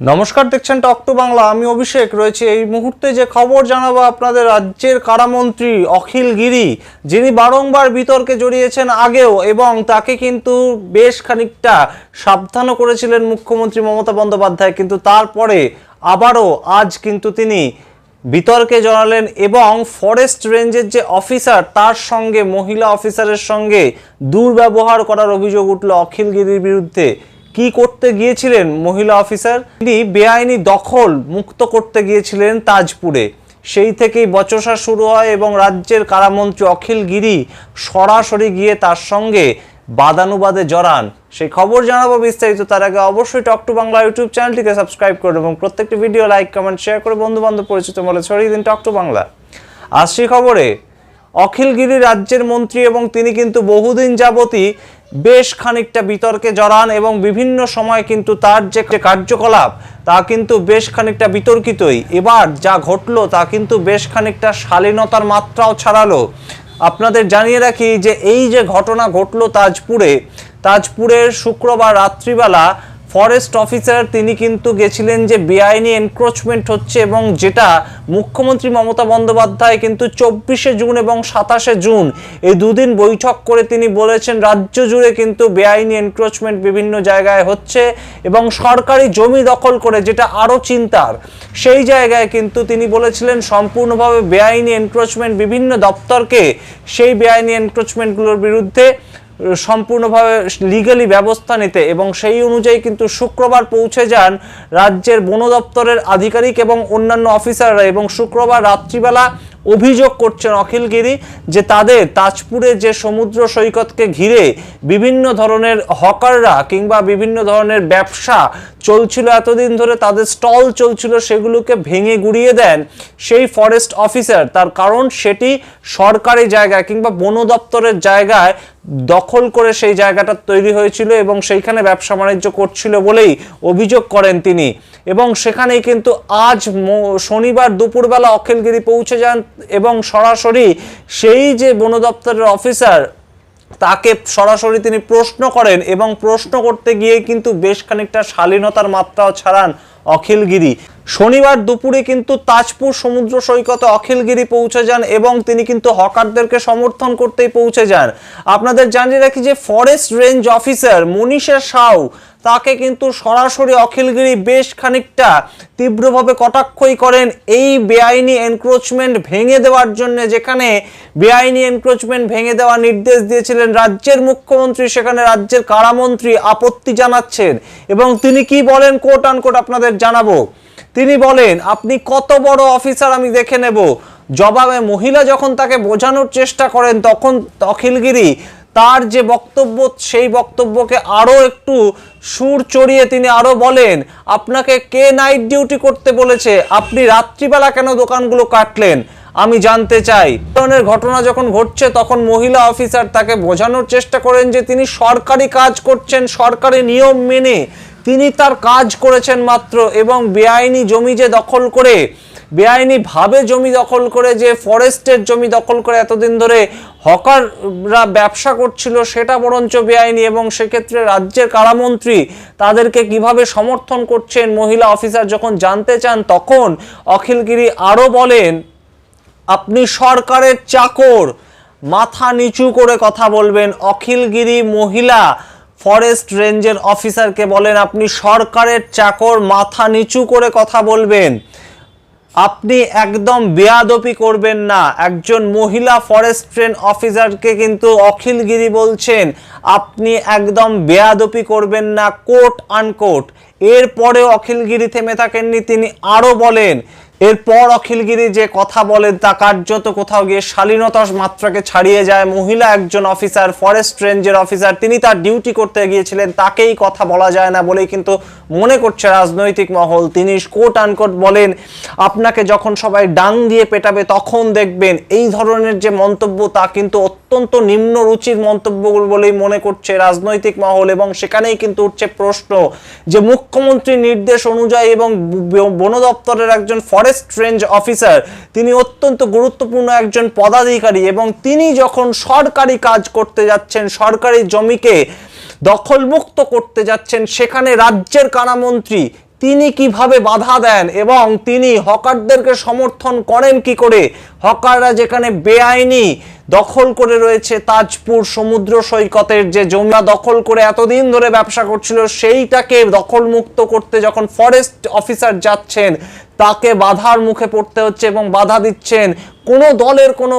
নমস্কার দেখছেন টক টু বাংলা। আমি অভিষেক, রয়েছে এই মুহূর্তে যে খবর জানাব আপনাদের রাজ্যের কারামন্ত্রী অখিল গিরি, যিনি বারংবার বিতর্কে জড়িয়েছেন আগেও এবং তাকে কিন্তু বেশ খানিকটা সাবধানও করেছিলেন মুখ্যমন্ত্রী মমতা বন্দ্যোপাধ্যায়, কিন্তু তারপরে আবারও আজ কিন্তু তিনি বিতর্কে জড়ালেন এবং ফরেস্ট রেঞ্জের যে অফিসার, তার সঙ্গে মহিলা অফিসারের সঙ্গে দুর্ব্যবহার করার অভিযোগ উঠল অখিল গিরির বিরুদ্ধে। কি করতে গিয়েছিলেন মহিলা অফিসার? তিনি বেআইনি দখল মুক্ত করতে গিয়েছিলেন তাজপুরে। সেই থেকেই বচসা শুরু হয় এবং রাজ্যের কারামন্ত্রী অখিল গিরি সরাসরি গিয়ে তার সঙ্গে বাদানুবাদে জড়ান। সেই খবর জানাব বিস্তারিত তার আগে অবশ্যই টক টু বাংলা ইউটিউব চ্যানেলটিকে সাবস্ক্রাইব করুন এবং প্রত্যেকটি ভিডিও লাইক, কমেন্ট, শেয়ার করে বন্ধু বান্ধব পরিচিত বলে ছড়িয়ে দিন টক টু বাংলা। আসছি খবরে। অখিলগিরি রাজ্যের মন্ত্রী এবং তিনি কিন্তু বহুদিন যাবতই বেশ খানিকটা বিতর্কে জড়ান এবং বিভিন্ন সময় কিন্তু তার যে কার্যকলাপ, তা কিন্তু বেশ খানিকটা বিতর্কিতই। এবার যা ঘটলো, তা কিন্তু বেশ খানিকটা শালীনতার মাত্রাও ছাড়ালো। আপনাদের জানিয়ে রাখি যে এই যে ঘটনা ঘটলো তাজপুরে, তাজপুরের শুক্রবার রাত্রিবেলা ফরেস্ট অফিসার, তিনি কিন্তু গেছিলেন যে বেআইনি এনক্রোচমেন্ট হচ্ছে এবং যেটা মুখ্যমন্ত্রী মমতা বন্দ্যোপাধ্যায় কিন্তু চব্বিশে জুন এবং সাতাশে জুন এই দুদিন বৈঠক করে তিনি বলেছেন, রাজ্য জুড়ে কিন্তু বেআইনি এনক্রোচমেন্ট বিভিন্ন জায়গায় হচ্ছে এবং সরকারি জমি দখল করে যেটা আরও চিন্তার, সেই জায়গায় কিন্তু তিনি বলেছিলেন সম্পূর্ণভাবে বেআইনি এনক্রোচমেন্ট বিভিন্ন দপ্তরকে সেই বেআইনি এনক্রোচমেন্টগুলোর বিরুদ্ধে সম্পূর্ণভাবে লিগালি ব্যবস্থা নিতে এবং সেই অনুযায়ী কিন্তু শুক্রবার পৌঁছে যান রাজ্যের বন দপ্তরের আধিকারিক এবং অন্যান্য অফিসাররা এবং শুক্রবার রাত্রিবেলা অভিযোগ করছেন অখিলগিরি যে তাদের তাজপুরে যে সমুদ্র সৈকতকে ঘিরে বিভিন্ন ধরনের হকাররা কিংবা বিভিন্ন ধরনের ব্যবসা চলছিল, এতদিন ধরে তাদের স্টল চলছিল, সেগুলোকে ভেঙে গুড়িয়ে দেন সেই ফরেস্ট অফিসার তার কারণ সেটি সরকারি জায়গায় কিংবা বন দপ্তরের জায়গায় দখল করে সেই জায়গাটা তৈরি হয়েছিল এবং সেইখানে ব্যবসা বাণিজ্য করছিল বলেই অভিযোগ করেন তিনি। এবং সেখানেই কিন্তু আজ শনিবার দুপুরবেলা অখিলগিরি পৌঁছে যান এবং সরাসরি সেই যে বন দপ্তরের অফিসার, তাকে সরাসরি তিনি প্রশ্ন করেন এবং প্রশ্ন করতে গিয়ে কিন্তু বেশ খানিকটা শালীনতার মাত্রাও ছাড়ান অখিলগিরি। শনিবার দুপুরে কিন্তু তাজপুর সমুদ্র সৈকতে অখিলগিরি পৌঁছে যান এবং তিনি কিন্তু হকারদেরকে সমর্থন করতেই পৌঁছে যান। আপনাদের জানিয়ে রাখি যে forest range officer Manisha Sau তাকে কিন্তু সরাসরি অখিলগিরি বেশ খানিকটা তীব্রভাবে কটাক্ষই করেন এই বেআইনি এনক্রোচমেন্ট ভেঙে দেওয়ার জন্য, যেখানে বেআইনি এনক্রোচমেন্ট ভেঙে দেওয়ার নির্দেশ দিয়েছিলেন রাজ্যের মুখ্যমন্ত্রী, সেখানে রাজ্যের কারামন্ত্রী আপত্তি জানাচ্ছেন। এবং তিনি কি বলেন? কোট আনকোট আপনাদের জানাব। তিনি বলেন, আপনি কত বড় অফিসার আমি দেখে নেব। জবাবে মহিলা যখন তাকে বোঝানোর চেষ্টা করেন, তখন অখিলগিরি তার যে বক্তব্য, সেই বক্তব্যকে আরও একটু সুর চড়িয়ে তিনি আরও বলেন, আপনাকে কে নাইট ডিউটি করতে বলেছে? আপনি রাত্রিবেলা কেন দোকানগুলো কাটলেন? আমি জানতে চাই। ধরনের ঘটনা যখন ঘটছে, তখন মহিলা অফিসার তাকে বোঝানোর চেষ্টা করেন যে তিনি সরকারি কাজ করছেন, সরকারি নিয়ম মেনে। তিনি তার কাজ করেছেন মাত্র এবং বেআইনি জমি যে দখল করে বেআইনি ভাবে জমি দখল করে যে ফরেস্টের জমি দখল করে এতদিন ধরে হকাররা ব্যবসা করছিল, সেটা বরঞ্চ বেআইনি এবং সেক্ষেত্রে রাজ্যের কারামন্ত্রী তাদেরকে কীভাবে সমর্থন করছেন? মহিলা অফিসার যখন জানতে চান, তখন অখিলগিরি আরও বলেন, আপনি সরকারের চাকর, মাথা নিচু করে কথা বলবেন। অখিলগিরি মহিলা ফরেস্ট রেঞ্জের অফিসারকে বলেন, আপনি সরকারের চাকর, মাথা নিচু করে কথা বলবেন। আপনি একদম বেয়াদপি করবেন না। একজন মহিলা ফরেস্ট ট্রেন অফিসারকে কিন্তু অখিলগিরি বলছেন, আপনি একদম বেয়াদপি করবেন না কোট আনকোট এরপরেও অখিলগিরি থেমে থাকেননি, তিনি আরও বলেন এরপর অখিলগিরি যে কথা বলেন তা কার্যত কোথাও গিয়ে শালীনতার মাত্রাকে ছাড়িয়ে যায়। মহিলা একজন অফিসার, ফরেস্ট রেঞ্জের অফিসার, তিনি তার ডিউটি করতে গিয়েছিলেন, তাকেই কথা বলা যায় না বলেই কিন্তু মনে করছে রাজনৈতিক মহল। তিনি কোট আনকোট বলেন, আপনাকে যখন সবাই ডাং দিয়ে পেটাবে তখন দেখবেন, এই ধরনের যে মন্তব্য তা কিন্তু অত্যন্ত নিম্ন রুচির মন্তব্য বলেই মনে করছে রাজনৈতিক মহল এবং সেখানেই কিন্তু উঠছে প্রশ্ন যে মুখ্যমন্ত্রীর নির্দেশ অনুযায়ী এবং বন দপ্তরের একজন ফরেস্ট রেঞ্জ অফিসার তিনি অত্যন্ত গুরুত্বপূর্ণ একজন পদাধিকারী এবং তিনি যখন সরকারি কাজ করতে যাচ্ছেন, সরকারি জমিকে দখলমুক্ত করতে যাচ্ছেন, সেখানে রাজ্যের কারামন্ত্রী তিনি কীভাবে বাধা দেন এবং তিনি হকারদেরকে সমর্থন করেন কি করে? হকাররা যেখানে বেআইনি দখল করে রয়েছে তাজপুর সমুদ্র সৈকতের যে জমিয়া দখল করে এতদিন ধরে ব্যবসা করছিল, সেইটাকে দখল মুক্ত করতে যখন ফরেস্ট অফিসার যাচ্ছেন, তাকে বাধার মুখে পড়তে হচ্ছে এবং বাধা দিচ্ছেন। কোনো দলের কোনো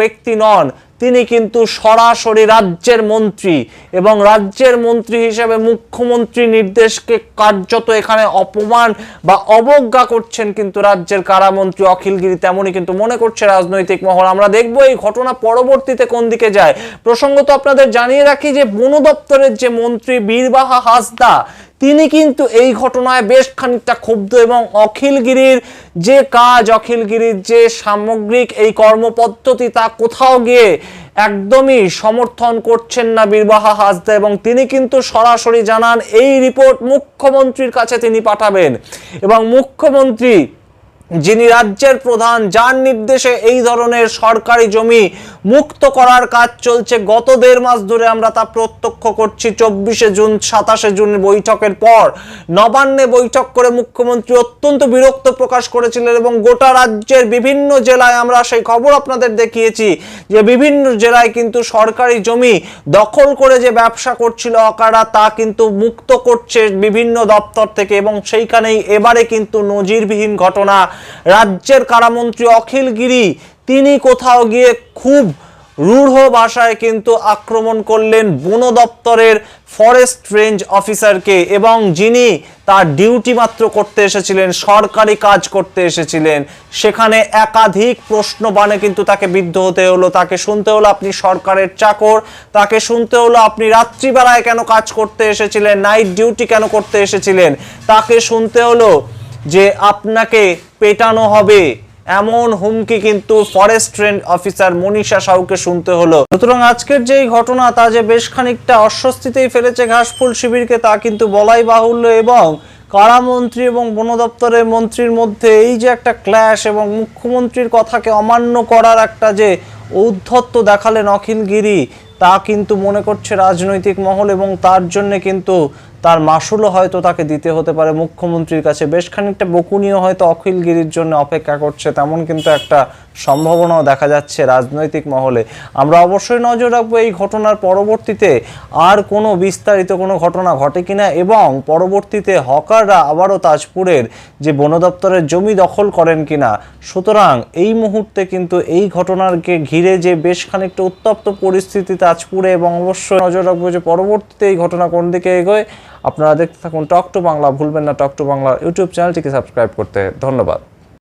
ব্যক্তি নন। তিনি কিন্তু সরাসরি রাজ্যের মন্ত্রী এবং রাজ্যের মন্ত্রী হিসেবে মুখ্যমন্ত্রী নির্দেশকে কার্যত এখানে অপমান বা অবজ্ঞা করছেন কিন্তু রাজ্যের কারামন্ত্রী অখিলগিরি, তেমনই কিন্তু মনে করছে রাজনৈতিক মহল। আমরা দেখব এই ঘটনা পরবর্তীতে কোন দিকে যায়। প্রসঙ্গত আপনাদের জানিয়ে রাখি যে বন দপ্তরের যে মন্ত্রী বীরবাহা হাসদা তিনি কিন্তু এই ঘটনায় বেশ খানিকটা ক্ষুব্ধ এবং অখিলগিরির যে কাজ, অখিলগিরির যে সামগ্রিক এই কর্মপদ্ধতি তা কোথাও গিয়ে একদমই সমর্থন করছেন না বীরবাহা হাসদা এবং তিনি কিন্তু সরাসরি জানান, এই রিপোর্ট মুখ্যমন্ত্রীর কাছে তিনি পাঠাবেন। এবং মুখ্যমন্ত্রী যিনি রাজ্যের প্রধান, যার নির্দেশে এই ধরনের সরকারি জমি মুক্ত করার কাজ চলছে, গত দেড় মাস ধরে আমরা তা প্রত্যক্ষ করছি। চব্বিশে জুন, সাতাশে জুন বৈঠকের পর নবান্নে বৈঠক করে মুখ্যমন্ত্রী অত্যন্ত বিরক্ত প্রকাশ করেছিলেন এবং গোটা রাজ্যের বিভিন্ন জেলায় আমরা সেই খবর আপনাদের দেখিয়েছি যে বিভিন্ন জেলায় কিন্তু সরকারি জমি দখল করে যে ব্যবসা করছিল অকারা, তা কিন্তু মুক্ত করছে বিভিন্ন দপ্তর থেকে এবং সেইখানেই এবারে কিন্তু নজিরবিহীন ঘটনা রাজ্যের কারামন্ত্রী অখিল গিরি, তিনি কোথাও গিয়ে খুব রূঢ় ভাষায় কিন্তু আক্রমণ করলেন বন দপ্তরের ফরেস্ট রেঞ্জ অফিসারকে এবং যিনি তার ডিউটি মাত্র করতে এসেছিলেন, সরকারি কাজ করতে এসেছিলেন। সেখানে একাধিক প্রশ্ন বানে কিন্তু তাকে বিদ্ধ হতে হলো। তাকে শুনতে হলো আপনি সরকারের চাকর, তাকে শুনতে হলো আপনি রাত্রিবেলায় কেন কাজ করতে এসেছিলেন, নাইট ডিউটি কেন করতে এসেছিলেন, তাকে শুনতে হলো যে আপনাকে পেটানো হবে। এমন হুমকি কিন্তু ফরেস্ট রেঞ্জ অফিসার মনীষা সাউকে শুনতে হলো। সুতরাং আজকের যে ঘটনা, তা যে বেশ খানিকটা অস্বস্তিতেই ফেলেছে ঘাসফুল শিবিরকে, তা কিন্তু বলাই বাহুল্য এবং কারামন্ত্রী এবং বন দপ্তরের মন্ত্রীর মধ্যে এই যে একটা ক্ল্যাশ এবং মুখ্যমন্ত্রীর কথাকে অমান্য করার একটা যে ঔদ্ধত্য দেখালেন অখিলগিরি, তা কিন্তু মনে করছে রাজনৈতিক মহল এবং তার জন্য কিন্তু তার মাসুলও হয়তো তাকে দিতে হতে পারে। মুখ্যমন্ত্রীর কাছে বেশ খানিকটা বকুনিও হয়তো অখিলগিরির জন্য অপেক্ষা করছে, তেমন কিন্তু একটা সম্ভাবনাও দেখা যাচ্ছে রাজনৈতিক মহলে। আমরা অবশ্যই নজর রাখব এই ঘটনার পরবর্তীতে আর কোনো বিস্তারিত কোনো ঘটনা ঘটে কিনা এবং পরবর্তীতে হকাররা আবারও তাজপুরের যে বন দপ্তরের জমি দখল করেন কিনা। সুতরাং এই মুহূর্তে কিন্তু এই ঘটনাকে ঘিরে যে বেশ খানিকটা উত্তপ্ত পরিস্থিতি তাজপুরে এবং অবশ্যই নজর রাখব যে পরবর্তীতে এই ঘটনা কোন দিকে এগোয়। আপনারা দেখতে থাকুন টক টু বাংলা, ভুলবেন না টক টু বাংলা ইউটিউব চ্যানেলটিকে সাবস্ক্রাইব করতে। ধন্যবাদ।